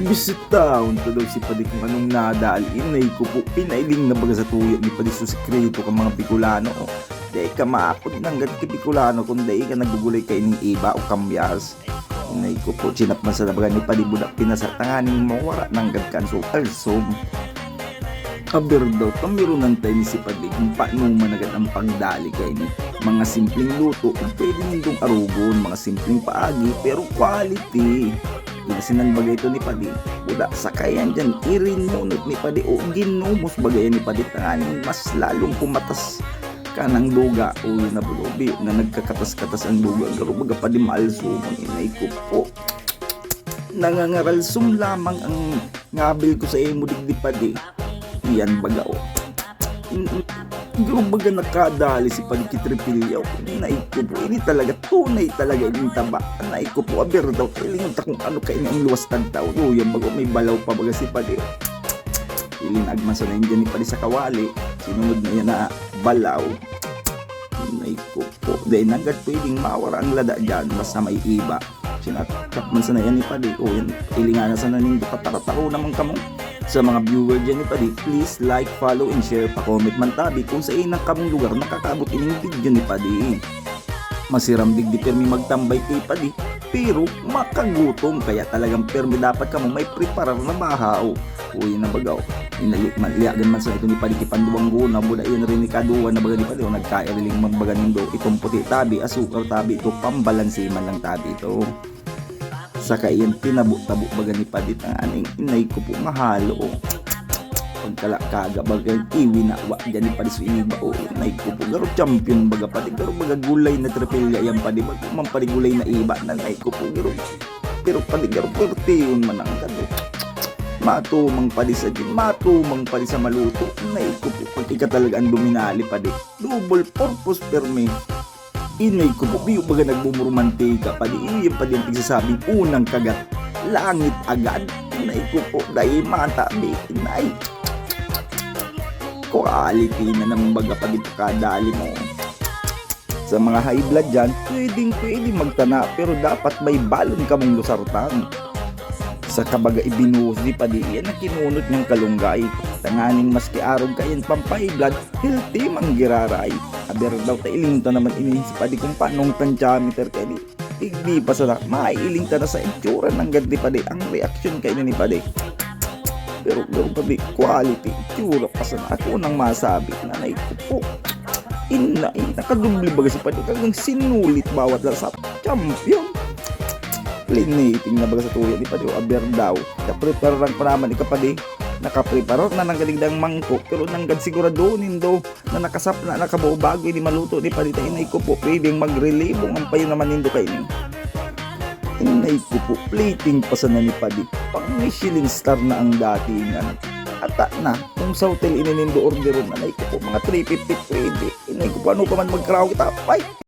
Bisita, unta daw si Padi kung anong nadal. Inay ko po, pinailing na baga sa tuyo ni Padi sa sekreto ka mga Bicolano. Dahil ka maapod ng ki Bicolano kung dahil ka nagugulay kay ning iba o kambyas. Inay ko po, chinap man sa nabaga ni Padi budak pinasatanganing mawara ng gad kan so alsom. Aber daw, kamiro ng tayo ni si Padi kung paano managat ang pagdali kay ni mga simpleng luto pwede nindong arugon, mga simpleng paagi pero quality. Ilasinan bagay ito ni Padi. Buda sakayan dyan, irinunot ni Padi o ginumos bagay ni Padi. Tanganing mas lalong kumatas ka ng luga o na bulobi na nagkakatas-katas ang luga. Garo baga pa di maalso ang inay ko po. Nangangaralsum lamang ang ngabil ko sa imo digdi pa di iyan baga o garo baga nakadali si pagkitripilya o inay ko po ini talaga tunay talaga ini taba inay ko po aber daw ilingon ta kung ano kain ang luwas tagtaw o yan baga may balaw pa baga si padi ilin agman sa nandiyan ni padi sa kawali sinunod na yan na balaw Nay ko po. Dahil nagad pwedeng mawara ang lada dyan basta may iba. Sinatap man sa na yan ni Padi. O yan, ilingan na sa naning patarataro naman kamo. Sa mga viewer dyan ni Padi, please like, follow, and share. Pa-comment man tabi kung sa inang kamong lugar nakakabot ining video ni Padi. Masiram digdi permi magtambay kay Padi. Pero makagutom kaya talagang permi dapat kamo may preparar na bahaw. Uy na bagaw. Inaliagan man sa ito ni Padi kipanduwang guna. Buda yun rin ni kaduwa na baga ni Padi. O nagkairiling magbaga nindo. Itong puti tabi, asukar tabi. Ito pambalansi man lang tabi ito. Saka iyan tinabu-tabu baga ni Padi. Ang aning inay ko po mahalo. Pagkalakaga baga iwi na wa dyan ni Padi sa iniba. O inay ko po. Garo champion baga Padi. Garo baga gulay na tripilya yan Padi. Baga man Padi gulay na iba na inay ko po. Garo pero Padi garo perte yun man ang gado matumang padi sa gin, matumang padi sa maluto. Inay ko po, pag ika talaga ang duminali padi. Double purpose per me. Inay ko po, biyo baga nagmumurmantika padi. Iyan padi ang pagsasabing unang kagat. Langit agad. Inay ko po, dahil mata, bi, inay. Quality na naman baga padi kadali mo. Sa mga high blood dyan, pwedeng pwede magtana pero dapat may balon ka mong lusartan sa kabaga ibinuhos di pa di yan ang kinunot niyang kalunggay. Tanganing maski arog kayan pampay blood healthy manggiraray aber daw ta ilinta naman iniisip pa di kung paanong tantiameter kay di. Igdi pa sa maiiling ta na sa itsura ng gandi pa di. Ang reaction kay ni pa di. Pero pero pa di quality itsura pa sa ako nang masabi na naikupo ina ina nakadubli baga sa pa di kagang sinulit bawat lasa champion liniting na baga sa tuyo di pa di aber daw. Kaprepare lang pa naman ikapadi nakaprepare na nang galigdang mangko. Pero nang gad sigurado nindo na nakasap na nakabuo bago ini maluto di pa di tayo inay ko po pwedeng magrelibong ang payo naman nindo kay ni inay ko po plating pa sa nani padi pang Michelin star na ang datingan ata na kung sa hotel ininindo orderon na ko po mga 350 pwede. Inay ko po ano pa man magkraw kita